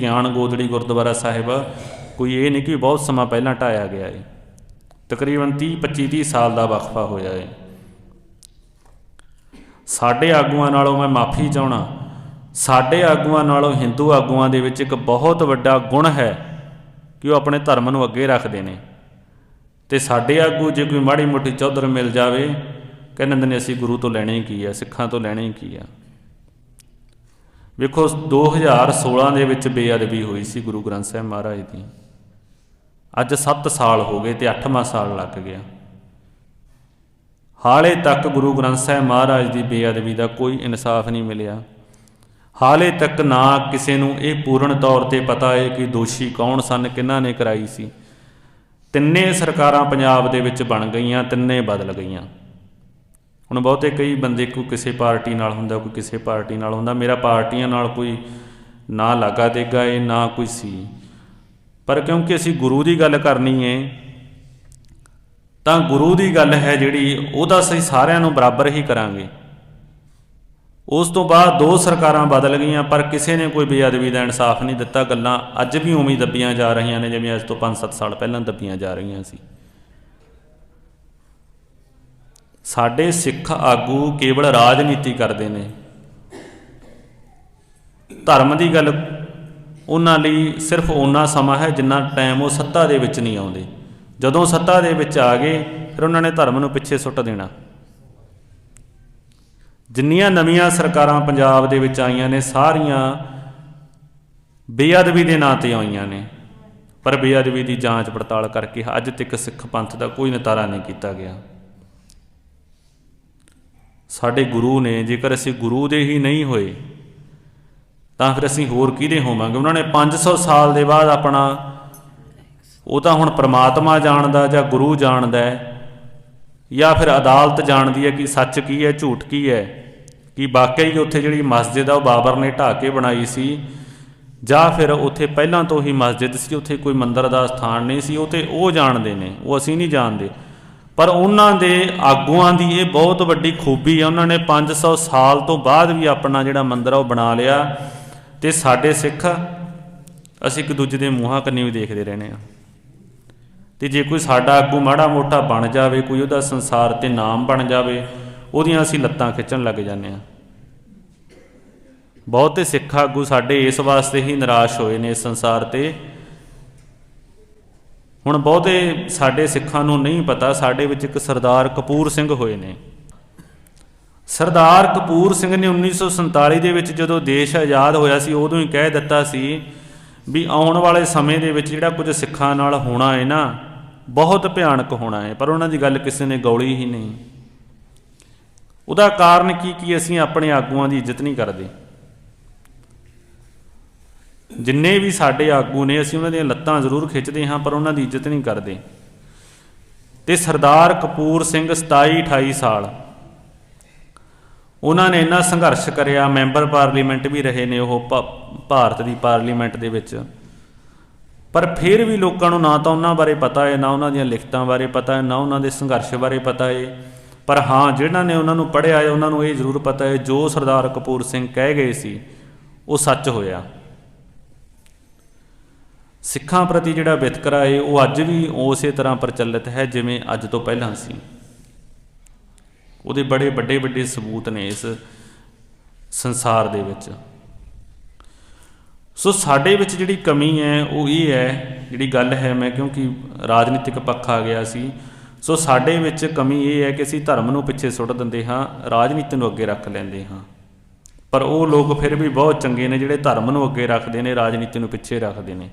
ਗਿਆਨ ਗੋਦੜੀ ਗੁਰਦੁਆਰਾ ਸਾਹਿਬ, ਕੋਈ ਇਹ ਨਹੀਂ ਕਿ ਬਹੁਤ ਸਮਾਂ ਪਹਿਲਾਂ ਢਾਇਆ ਗਿਆ ਹੈ ਤਕਰੀਬਨ 30 25 30 ਸਾਲ ਦਾ ਵਕਫਾ ਹੋਇਆ ਹੈ ਸਾਡੇ ਆਗੂਆਂ ਨਾਲੋਂ ਮੈਂ ਮਾਫੀ ਚਾਹਣਾ ਸਾਡੇ ਆਗੂਆਂ ਨਾਲੋਂ ਹਿੰਦੂ ਆਗੂਆਂ ਦੇ ਵਿੱਚ ਇੱਕ ਬਹੁਤ ਵੱਡਾ ਗੁਣ ਹੈ ਕਿ ਉਹ ਆਪਣੇ ਧਰਮ ਨੂੰ ਅੱਗੇ ਰੱਖਦੇ ਨੇ। ਤੇ ਸਾਡੇ ਆਗੂ ਜੇ ਕੋਈ ਮਾੜੀ ਮੋਟੀ ਚੌਧਰ ਮਿਲ ਜਾਵੇ, ਕਹਿੰਦੇ ਨੇ ਅਸੀਂ ਗੁਰੂ ਤੋਂ ਲੈਣੇ ਹੀ ਕੀ ਆ, ਸਿੱਖਾਂ ਤੋਂ ਲੈਣੇ ਹੀ ਕੀ ਆ। ਵੇਖੋ 2016 ਦੇ ਵਿੱਚ ਬੇਅਦਬੀ ਹੋਈ ਸੀ ਗੁਰੂ ਗ੍ਰੰਥ ਸਾਹਿਬ ਮਹਾਰਾਜ ਦੀ। ਅੱਜ 7 ਸਾਲ ਹੋ ਗਏ ਤੇ 8ਵਾਂ ਸਾਲ ਲੱਗ ਗਿਆ। ਹਾਲੇ ਤੱਕ ਗੁਰੂ ਗ੍ਰੰਥ ਸਾਹਿਬ ਮਹਾਰਾਜ ਦੀ ਬੇਅਦਬੀ ਦਾ ਕੋਈ ਇਨਸਾਫ ਨਹੀਂ ਮਿਲਿਆ। ਹਾਲੇ ਤੱਕ ਨਾ ਕਿਸੇ ਨੂੰ ਇਹ ਪੂਰਨ ਤੌਰ ਤੇ ਪਤਾ ਹੈ ਕਿ ਦੋਸ਼ੀ ਕੌਣ ਸਨ, ਕਿਹਨਾਂ ਨੇ ਕਰਾਈ ਸੀ। ਤਿੰਨੇ ਸਰਕਾਰਾਂ ਪੰਜਾਬ ਦੇ ਵਿੱਚ ਬਣ ਗਈਆਂ, ਤਿੰਨੇ ਬਦਲ ਗਈਆਂ। ਹੁਣ ਬਹੁਤੇ ਕਈ ਬੰਦੇ ਕੋਈ ਕਿਸੇ ਪਾਰਟੀ ਨਾਲ ਹੁੰਦਾ, ਕੋਈ ਕਿਸੇ ਪਾਰਟੀ ਨਾਲ ਹੁੰਦਾ, ਮੇਰਾ ਪਾਰਟੀਆਂ ਨਾਲ ਕੋਈ ਨਾ ਲਾਗਾ ਦੇਗਾ ਇਹ, ਨਾ ਕੋਈ ਸੀ। ਪਰ ਕਿਉਂਕਿ ਅਸੀਂ ਗੁਰੂ ਦੀ ਗੱਲ ਕਰਨੀ ਹੈ ਤਾਂ ਗੁਰੂ ਦੀ ਗੱਲ ਹੈ ਜਿਹੜੀ ਉਹਦਾ ਅਸੀਂ ਸਾਰਿਆਂ ਨੂੰ ਬਰਾਬਰ ਹੀ ਕਰਾਂਗੇ। ਉਸ ਤੋਂ ਬਾਅਦ ਦੋ ਸਰਕਾਰਾਂ ਬਦਲ ਗਈਆਂ, ਪਰ ਕਿਸੇ ਨੇ ਕੋਈ ਬੇਅਦਬੀ ਦਾ ਇਨਸਾਫ ਨਹੀਂ ਦਿੱਤਾ। ਗੱਲਾਂ ਅੱਜ ਵੀ ਉਵੇਂ ਦੱਬੀਆਂ ਜਾ ਰਹੀਆਂ ਨੇ, ਜਿਵੇਂ ਅੱਜ ਤੋਂ 5-7 ਸਾਲ ਪਹਿਲਾਂ ਦੱਬੀਆਂ ਜਾ ਰਹੀਆਂ ਸੀ। ਸਾਡੇ ਸਿੱਖ ਆਗੂ ਕੇਵਲ ਰਾਜਨੀਤੀ ਕਰਦੇ ਨੇ। ਧਰਮ ਦੀ ਗੱਲ ਉਹਨਾਂ ਲਈ ਸਿਰਫ ਓਨਾ ਸਮਾਂ ਹੈ ਜਿੰਨਾ ਟਾਈਮ ਉਹ ਸੱਤਾ ਦੇ ਵਿੱਚ ਨਹੀਂ ਆਉਂਦੇ। ਜਦੋਂ ਸੱਤਾ ਦੇ ਵਿੱਚ ਆ ਗਏ, ਫਿਰ ਉਹਨਾਂ ਨੇ ਧਰਮ ਨੂੰ ਪਿੱਛੇ ਸੁੱਟ ਦੇਣਾ। ਜਿੰਨੀਆਂ ਨਵੀਆਂ ਸਰਕਾਰਾਂ ਪੰਜਾਬ ਦੇ ਵਿੱਚ ਆਈਆਂ ਨੇ, ਸਾਰੀਆਂ ਬੇਅਦਬੀ ਦੇ ਨਾਂ ਤੇ ਆਈਆਂ ਨੇ। ਪਰ ਬੇਅਦਬੀ ਦੀ ਜਾਂਚ ਪੜਤਾਲ ਕਰਕੇ ਅੱਜ ਤੱਕ ਸਿੱਖ ਪੰਥ ਦਾ ਕੋਈ ਨਿਤਾਰਾ ਨਹੀਂ ਕੀਤਾ ਗਿਆ। ਸਾਡੇ ਗੁਰੂ ਨੇ, ਜੇਕਰ ਅਸੀਂ ਗੁਰੂ ਦੇ ਹੀ ਨਹੀਂ ਹੋਏ, ਤਾਂ ਫਿਰ ਅਸੀਂ ਹੋਰ ਕਿਹਦੇ ਹੋਵਾਂਗੇ? ਉਹਨਾਂ ਨੇ 500 ਸਾਲ ਦੇ ਬਾਅਦ ਆਪਣਾ, ਉਹ ਤਾਂ ਹੁਣ ਪ੍ਰਮਾਤਮਾ ਜਾਣਦਾ ਜਾਂ ਗੁਰੂ ਜਾਣਦਾ ਹੈ, ਜਾਂ ਫਿਰ ਅਦਾਲਤ ਜਾਣਦੀ ਹੈ ਕਿ ਸੱਚ ਕੀ ਹੈ, ਝੂਠ ਕੀ ਹੈ, ਕਿ ਵਾਕਈ ਉੱਥੇ ਜਿਹੜੀ ਮਸਜਿਦ ਆ, ਉਹ ਬਾਬਰ ਨੇ ਢਾਹ ਕੇ ਬਣਾਈ ਸੀ, ਜਾਂ ਫਿਰ ਉੱਥੇ ਪਹਿਲਾਂ ਤੋਂ ਹੀ ਮਸਜਿਦ ਸੀ, ਉੱਥੇ ਕੋਈ ਮੰਦਰ ਦਾ ਸਥਾਨ ਨਹੀਂ ਸੀ, ਉਹ ਤੇ ਉਹ ਜਾਣਦੇ ਨੇ, ਉਹ ਅਸੀਂ ਨਹੀਂ ਜਾਣਦੇ। ਪਰ ਉਹਨਾਂ ਦੇ ਆਗੂਆਂ ਦੀ ਇਹ ਬਹੁਤ ਵੱਡੀ ਖੂਬੀ ਹੈ ਉਹਨਾਂ ਨੇ 500 ਸਾਲ ਤੋਂ ਬਾਅਦ ਵੀ ਆਪਣਾ ਜਿਹੜਾ ਮੰਦਰ ਆ, ਉਹ ਬਣਾ ਲਿਆ। ਤੇ ਸਾਡੇ ਸਿੱਖ, ਅਸੀਂ ਇੱਕ ਦੂਜੇ ਦੇ ਮੂੰਹਾਂ ਕੰਨੀ ਵੀ ਦੇਖਦੇ ਰਹਿੰਦੇ ਆ। ਤੇ ਜੇ ਕੋਈ ਸਾਡਾ ਆਗੂ ਮਾੜਾ ਮੋਟਾ ਬਣ ਜਾਵੇ, ਕੋਈ ਉਹਦਾ ਸੰਸਾਰ ਤੇ ਨਾਮ ਬਣ ਜਾਵੇ, ਉਹਦੀਆਂ ਅਸੀਂ ਲੱਤਾਂ ਖਿੱਚਣ ਲੱਗ ਜਾਂਦੇ ਆ। ਬਹੁਤੇ ਸਿੱਖ ਆਗੂ ਸਾਡੇ ਇਸ ਵਾਸਤੇ ਹੀ ਨਿਰਾਸ਼ ਹੋਏ ਨੇ ਇਸ ਸੰਸਾਰ ਤੇ। ਹੁਣ ਬਹੁਤੇ ਸਾਡੇ ਸਿੱਖਾਂ ਨੂੰ ਨਹੀਂ ਪਤਾ, ਸਾਡੇ ਵਿੱਚ ਇੱਕ ਸਰਦਾਰ ਕਪੂਰ ਸਿੰਘ ਹੋਏ ਨੇ। ਸਰਦਾਰ ਕਪੂਰ ਸਿੰਘ ਨੇ 1947 ਦੇ ਵਿੱਚ ਜਦੋਂ ਦੇਸ਼ ਆਜ਼ਾਦ ਹੋਇਆ ਸੀ, ਉਦੋਂ ਹੀ ਕਹਿ ਦਿੱਤਾ ਸੀ ਵੀ ਆਉਣ ਵਾਲੇ ਸਮੇਂ ਦੇ ਵਿੱਚ ਜਿਹੜਾ ਕੁਝ ਸਿੱਖਾਂ ਨਾਲ ਹੋਣਾ ਹੈ ਨਾ, ਬਹੁਤ ਭਿਆਨਕ ਹੋਣਾ ਹੈ, ਪਰ ਉਹਨਾਂ ਦੀ ਗੱਲ ਕਿਸੇ ਨੇ ਗੌਲੀ ਹੀ ਨਹੀਂ। ਉਹਦਾ ਕਾਰਨ ਕੀ ਕੀ ਅਸੀਂ ਆਪਣੇ ਆਗੂਆਂ ਦੀ ਇੱਜ਼ਤ ਨਹੀਂ ਕਰਦੇ? ਜਿੰਨੇ ਵੀ ਸਾਡੇ ਆਗੂ ਨੇ, ਅਸੀਂ ਉਹਨਾਂ ਦੀਆਂ ਲੱਤਾਂ ਜ਼ਰੂਰ ਖਿੱਚਦੇ ਹਾਂ, ਪਰ ਉਹਨਾਂ ਦੀ ਇੱਜ਼ਤ ਨਹੀਂ ਕਰਦੇ। ਤੇ ਸਰਦਾਰ ਕਪੂਰ ਸਿੰਘ 27 28 ਸਾਲ, ਉਹਨਾਂ ਨੇ ਇੰਨਾ ਸੰਘਰਸ਼ ਕਰਿਆ, ਮੈਂਬਰ ਪਾਰਲੀਮੈਂਟ ਵੀ ਰਹੇ ਨੇ ਉਹ ਭਾ- ਭਾਰਤ ਦੀ ਪਾਰਲੀਮੈਂਟ ਦੇ ਵਿੱਚ। ਪਰ ਫਿਰ ਵੀ ਲੋਕਾਂ ਨੂੰ ਨਾ ਤਾਂ ਉਹਨਾਂ ਬਾਰੇ ਪਤਾ ਹੈ ਨਾ ਉਹਨਾਂ ਦੀਆਂ ਲਿਖਤਾਂ ਬਾਰੇ ਪਤਾ ਹੈ ਨਾ ਉਹਨਾਂ ਦੇ ਸੰਘਰਸ਼ ਬਾਰੇ ਪਤਾ ਹੈ ਪਰ ਹਾਂ ਜਿਹੜਾ ਨੇ ਉਹਨਾਂ ਨੂੰ ਪੜ੍ਹਿਆ ਹੈ ਉਹਨਾਂ ਨੂੰ ਇਹ ਜ਼ਰੂਰ ਪਤਾ ਹੈ ਜੋ ਸਰਦਾਰ ਕਪੂਰ ਸਿੰਘ ਕਹਿ ਗਏ ਸੀ, ਉਹ ਸੱਚ ਹੋਇਆ। ਸਿੱਖਾਂ ਪ੍ਰਤੀ ਜਿਹੜਾ ਵਿਤਕਰਾ ਹੈ ਉਹ ਅੱਜ ਵੀ ਉਸੇ ਤਰ੍ਹਾਂ ਪ੍ਰਚਲਿਤ ਹੈ ਜਿਵੇਂ ਅੱਜ ਤੋਂ ਪਹਿਲਾਂ ਸੀ। ਉਹਦੇ ਬੜੇ ਵੱਡੇ ਵੱਡੇ ਸਬੂਤ ਨੇ ਇਸ ਸੰਸਾਰ ਦੇ ਵਿੱਚ। ਸੋ ਸਾਡੇ ਵਿੱਚ ਜਿਹੜੀ ਕਮੀ ਹੈ, ਉਹ ਇਹ ਹੈ, ਜਿਹੜੀ ਗੱਲ ਹੈ ਮੈਂ ਕਿਉਂਕਿ ਰਾਜਨੀਤਿਕ ਪੱਖ ਆ ਗਿਆ ਸੀ, ਸੋ ਸਾਡੇ ਵਿੱਚ ਕਮੀ ਇਹ ਹੈ ਕਿ ਅਸੀਂ ਧਰਮ ਨੂੰ ਪਿੱਛੇ ਸੁੱਟ ਦਿੰਦੇ ਹਾਂ, ਰਾਜਨੀਤੀ ਨੂੰ ਅੱਗੇ ਰੱਖ ਲੈਂਦੇ ਹਾਂ। ਪਰ ਉਹ ਲੋਕ ਫਿਰ ਵੀ ਬਹੁਤ ਚੰਗੇ ਨੇ ਜਿਹੜੇ ਧਰਮ ਨੂੰ ਅੱਗੇ ਰੱਖਦੇ ਨੇ, ਰਾਜਨੀਤੀ ਨੂੰ ਪਿੱਛੇ ਰੱਖਦੇ ਨੇ।